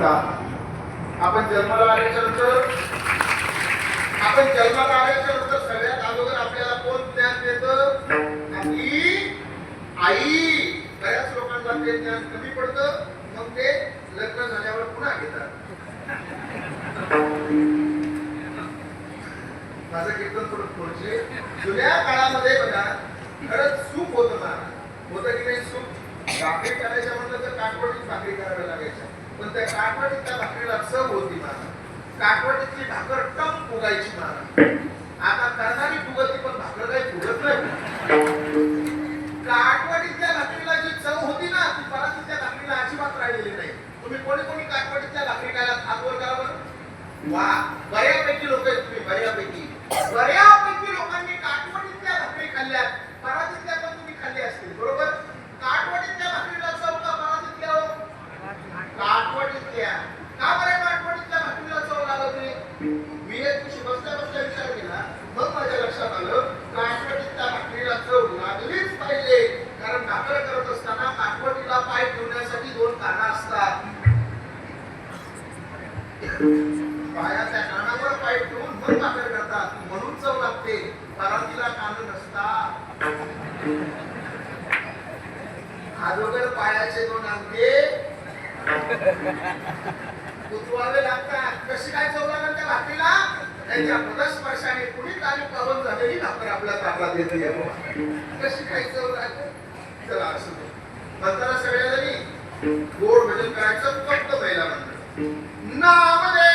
म्हणतात आपण जन्माला आल्याच्यानंतर आपण जन्माला आल्याच्यानंतर सगळ्यात अगोदर आपल्याला कोण ज्ञान देत? आपली आई. बऱ्याच लोकांना ते ज्ञान कमी पडतं मग ते लग्न झाल्यावर पुन्हा घेतात. माझं कीर्तन थोडं पुढचे जुन्या काळामध्ये बघा खरंच सुख होतं ना होतं की नाही सुख भाकरी करायच्या म्हटलं तर काटवडीत भाकरी कराव्या लागायच्या पण त्या भाकरीला चव होती मला काटवडीतली भाकर टम फुगायची महाराज आता करणारी फुगती पण भाकर काही फुगत नाही. काटवडीतल्या भाकरीला जी चव होती ना ती परातीतल्या भाकरीला अजिबात राहिलेली नाही. तुम्ही कोणी कोणी काटवडीतल्या भाकरी खायला हातवर करा बरं. वा बऱ्या पायाच्या कानावर पाय ठेवून मग भाकर करतात. म्हणून चव लागते परातीला कान नसतात. अगोदर पायाचे दोन अंगे उचवावे लागतात. कशी काय चव लागेल त्या भाकरीला? त्यांच्या पदस्पर्शाने कुणी काली पावन झालेली भाकर आपल्या ताटात येते. कशी काय चव लागेल? चला असं नंतर सगळ्या जणी गोड भजन करायचं फक्त महिला म्हणतात No.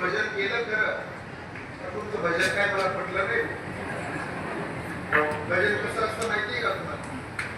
भजन केलं खरं. तुमचं भजन काय मला पटलं नाही. भजन कसं असतं माहितीये का तुम्हाला?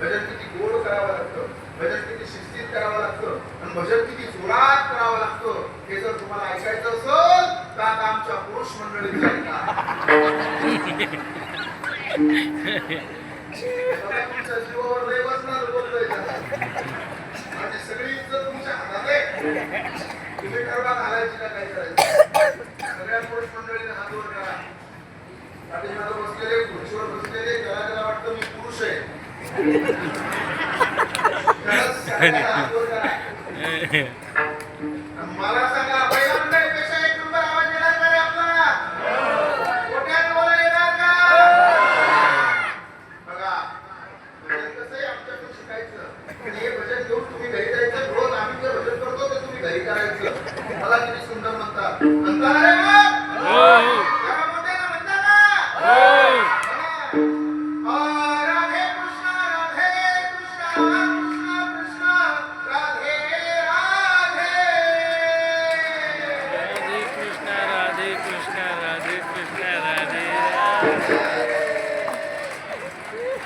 भजन किती गोड करावं लागतं. भजन किती शिस्तीत करावं लागतं. आणि भजन किती जोरात करावं लागतं हे जर तुम्हाला ऐकायचं असेल तर आता आमच्या पुरुष मंडळीत ऐका तुमच्या जीवावर लय वजनाचं बोलतोय जरा. माझी सगळी इज्जत तुमच्या हातात आहे तुम्ही ठरवा घालायची का काय करायचं सगळ्या पुरुष मंडळीने हात वर करा पाठीमागं बसलेले खुर्चीवर बसलेले त्याला त्याला वाटतं मी पुरुष आहे खरंच सगळ्यांना हात वर करा. मला सांगा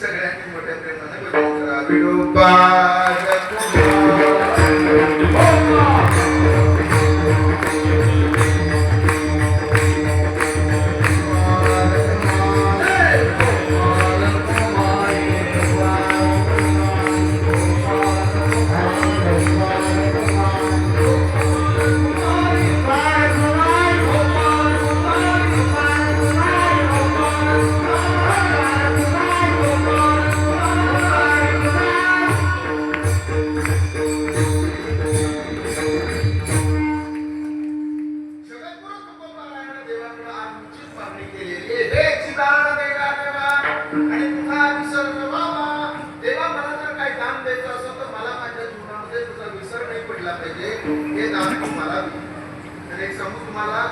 सगळ्यांनी मोठ्या प्रेमाने विसर पाहिजे. हे दान तुम्हाला मला तर एक सांगू तुम्हाला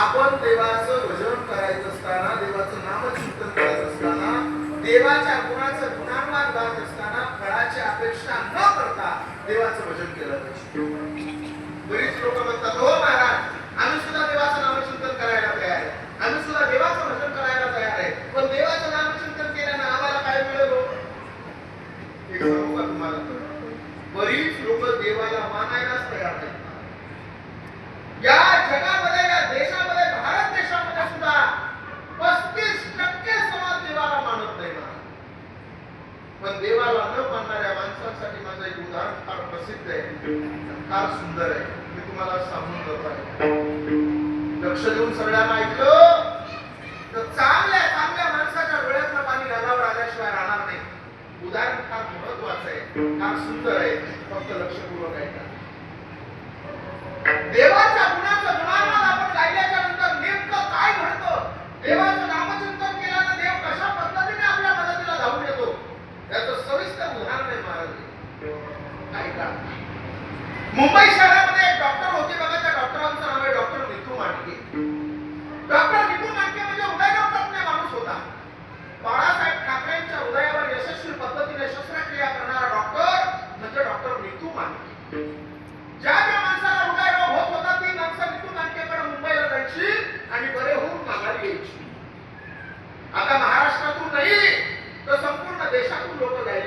आपण देवाचं भजन करायचं असताना देवाचं नामचिंतन करत असताना देवाच्या गुणाचं गुणांवान गात असताना फळाची अपेक्षा न करता देवाचं भजन केलं पाहिजे. बरीच लोक म्हणतात हो महाराज आम्ही सुद्धा देवाचं नामचिंतन करायला तयार आहे आम्ही सुद्धा देवाचं भजन करायला तयार आहे पण देवाचं नामचिंतन केल्यानं आम्हाला काय मिळेल हो? एक सांगू का तुम्हाला बरीच लोक देवाला मानायलाच तयार नाहीत या जगामध्ये या देशामध्ये भारत देशामध्ये सुद्धा पस्तीस टक्के समाज देवाला मानत नाही महाराज. पण देवाला न मानणाऱ्या माणसांसाठी माझं एक उदाहरण फार प्रसिद्ध आहे आणि फार सुंदर आहे. मी तुम्हाला सांगून जातो आहे. लक्ष देऊन सगळ्यांना ऐकलं? तर चांगल्या चांगल्या माणसाच्या डोळ्यातनं पाणी घालावर आल्याशिवाय राहणार नाही. उदाहरण फार महत्वाचं आहे. फार सुंदर आहे. फक्त लक्षपूर्वक ऐका. देवाच्या गुणाचं गुणांना आपण गायल्याच्या नंतर नेमकं काय घडतं? देवाचं नामचिंतन केल्यानं देव कशा पद्धतीने आपल्या मदतीला धावून येतो? याचं सविस्तर उदाहरण आहे महाराज. ऐका. मुंबई शहर